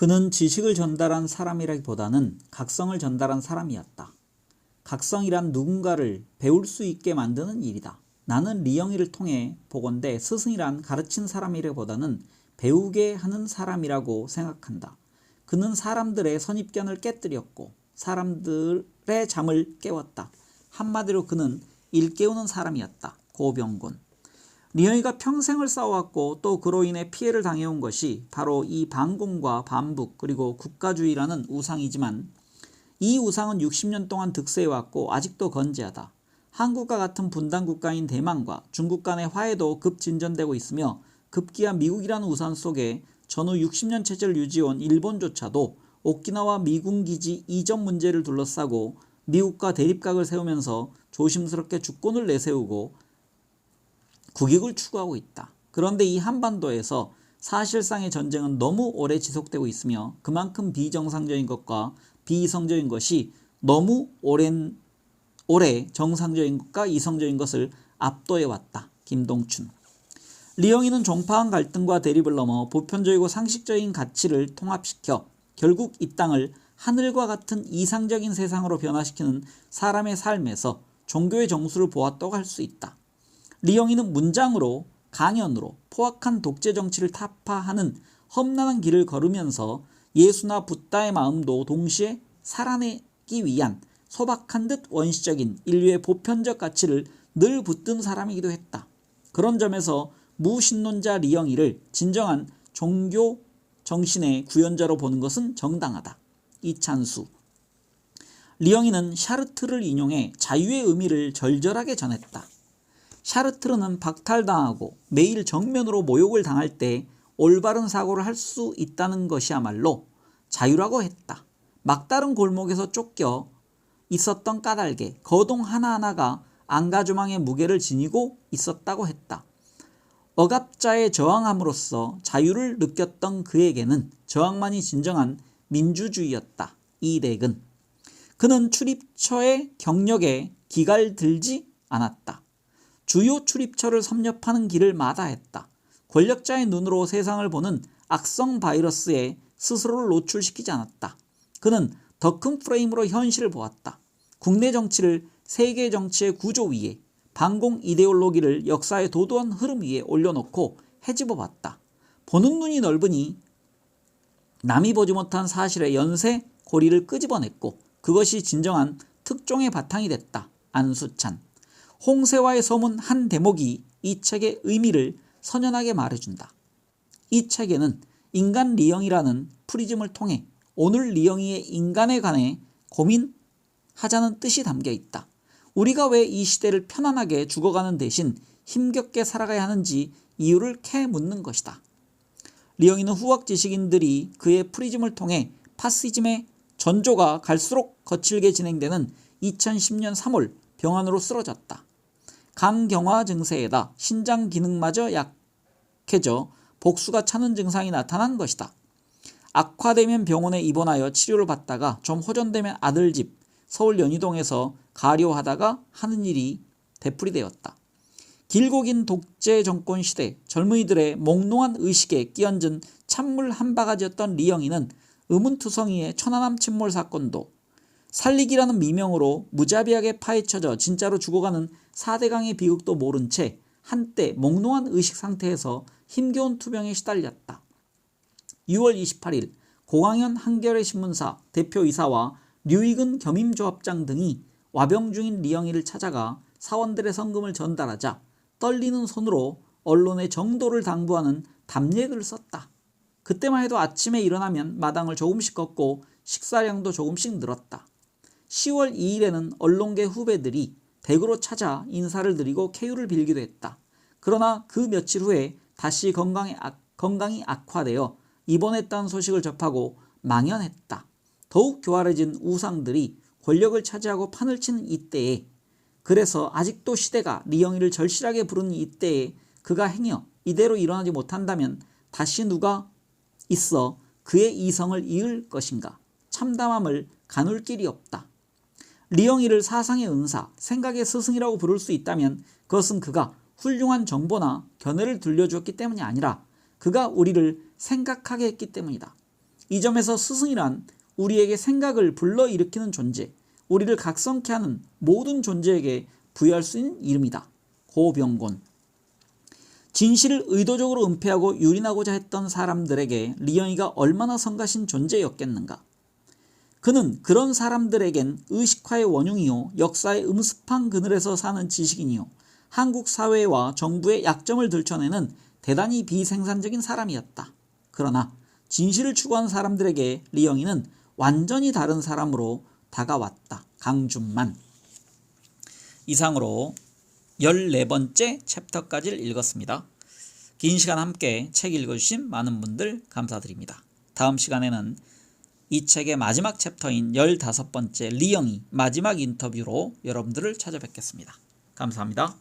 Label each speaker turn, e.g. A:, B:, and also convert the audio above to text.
A: 그는 지식을 전달한 사람이라기보다는 각성을 전달한 사람이었다. 각성이란 누군가를 배울 수 있게 만드는 일이다. 나는 리영이를 통해 보건대 스승이란 가르친 사람이라기보다는 배우게 하는 사람이라고 생각한다. 그는 사람들의 선입견을 깨뜨렸고 사람들의 잠을 깨웠다. 한마디로 그는 일깨우는 사람이었다. 고병곤. 리영이가 평생을 싸워왔고 또 그로 인해 피해를 당해온 것이 바로 이 반공과 반북 그리고 국가주의라는 우상이지만 이 우상은 60년 동안 득세해왔고 아직도 건재하다. 한국과 같은 분단 국가인 대만과 중국 간의 화해도 급진전되고 있으며 급기야 미국이라는 우산 속에 전후 60년 체제를 유지해온 일본조차도 오키나와 미군 기지 이전 문제를 둘러싸고 미국과 대립각을 세우면서 조심스럽게 주권을 내세우고 국익을 추구하고 있다. 그런데 이 한반도에서 사실상의 전쟁은 너무 오래 지속되고 있으며 그만큼 비정상적인 것과 비이성적인 것이 너무 오랜 오래 정상적인 것과 이성적인 것을 압도해 왔다. 김동춘. 리영이는 종파한 갈등과 대립을 넘어 보편적이고 상식적인 가치를 통합시켜 결국 이 땅을 하늘과 같은 이상적인 세상으로 변화시키는 사람의 삶에서 종교의 정수를 보았다고 할 수 있다. 리영이는 문장으로 강연으로 포악한 독재 정치를 타파하는 험난한 길을 걸으면서 예수나 붓다의 마음도 동시에 살아내기 위한 소박한 듯 원시적인 인류의 보편적 가치를 늘 붙든 사람이기도 했다. 그런 점에서 무신론자 리영이를 진정한 종교 정신의 구현자로 보는 것은 정당하다. 이찬수 리영이는 샤르트를 인용해 자유의 의미를 절절하게 전했다. 샤르트르는 박탈당하고 매일 정면으로 모욕을 당할 때 올바른 사고를 할 수 있다는 것이야말로 자유라고 했다. 막다른 골목에서 쫓겨 있었던 까닭에 거동 하나하나가 안가주망의 무게를 지니고 있었다고 했다. 억압자의 저항함으로써 자유를 느꼈던 그에게는 저항만이 진정한 민주주의였다. 이댁은 그는 출입처의 경력에 기갈 들지 않았다. 주요 출입처를 섭렵하는 길을 마다했다. 권력자의 눈으로 세상을 보는 악성 바이러스에 스스로를 노출시키지 않았다. 그는 더 큰 프레임으로 현실을 보았다. 국내 정치를 세계 정치의 구조 위에 반공 이데올로기를 역사의 도도한 흐름 위에 올려놓고 헤집어 봤다. 보는 눈이 넓으니 남이 보지 못한 사실의 연쇄 고리를 끄집어냈고 그것이 진정한 특종의 바탕이 됐다. 안수찬. 홍세와의 소문 한 대목이 이 책의 의미를 선연하게 말해준다. 이 책에는 인간 리영이라는 프리즘을 통해 오늘 리영이의 인간에 관해 고민하자는 뜻이 담겨 있다. 우리가 왜 이 시대를 편안하게 죽어가는 대신 힘겹게 살아가야 하는지 이유를 캐 묻는 것이다. 리영이는 후학 지식인들이 그의 프리즘을 통해 파시즘의 전조가 갈수록 거칠게 진행되는 2010년 3월 병환으로 쓰러졌다. 간경화 증세에다 신장 기능마저 약해져 복수가 차는 증상이 나타난 것이다. 악화되면 병원에 입원하여 치료를 받다가 좀 호전되면 아들 집 서울 연희동에서 가료하다가 하는 일이 되풀이되었다. 길고 긴 독재 정권 시대 젊은이들의 몽롱한 의식에 끼얹은 찬물 한 바가지였던 리영이는 의문투성이의 천안함 침몰 사건도 살리기라는 미명으로 무자비하게 파헤쳐져 진짜로 죽어가는 4대강의 비극도 모른 채 한때 몽롱한 의식 상태에서 힘겨운 투병에 시달렸다. 6월 28일 고광현 한겨레 신문사 대표이사와 류익은 겸임조합장 등이 와병 중인 리영이를 찾아가 사원들의 성금을 전달하자 떨리는 손으로 언론의 정도를 당부하는 답례글을 썼다. 그때만 해도 아침에 일어나면 마당을 조금씩 걷고 식사량도 조금씩 늘었다. 10월 2일에는 언론계 후배들이 댁으로 찾아 인사를 드리고 쾌유를 빌기도 했다. 그러나 그 며칠 후에 다시 건강이, 악, 건강이 악화되어 입원했다는 소식을 접하고 망연했다. 더욱 교활해진 우상들이 권력을 차지하고 판을 치는 이때에 그래서 아직도 시대가 리영이를 절실하게 부르는 이때에 그가 행여 이대로 일어나지 못한다면 다시 누가 있어 그의 이성을 이을 것인가 참담함을 가눌 길이 없다. 리영이를 사상의 은사, 생각의 스승이라고 부를 수 있다면 그것은 그가 훌륭한 정보나 견해를 들려주었기 때문이 아니라 그가 우리를 생각하게 했기 때문이다. 이 점에서 스승이란 우리에게 생각을 불러일으키는 존재, 우리를 각성케 하는 모든 존재에게 부여할 수 있는 이름이다. 고병곤. 진실을 의도적으로 은폐하고 유린하고자 했던 사람들에게 리영이가 얼마나 성가신 존재였겠는가. 그는 그런 사람들에겐 의식화의 원흉이요 역사의 음습한 그늘에서 사는 지식인이요 한국 사회와 정부의 약점을 들춰내는 대단히 비생산적인 사람이었다. 그러나 진실을 추구한 사람들에게 리영이는 완전히 다른 사람으로 다가왔다. 강준만. 이상으로 14번째 챕터까지를 읽었습니다. 긴 시간 함께 책 읽어주신 많은 분들 감사드립니다. 다음 시간에는 이 책의 마지막 챕터인 15번째 리영이 마지막 인터뷰로 여러분들을 찾아뵙겠습니다. 감사합니다.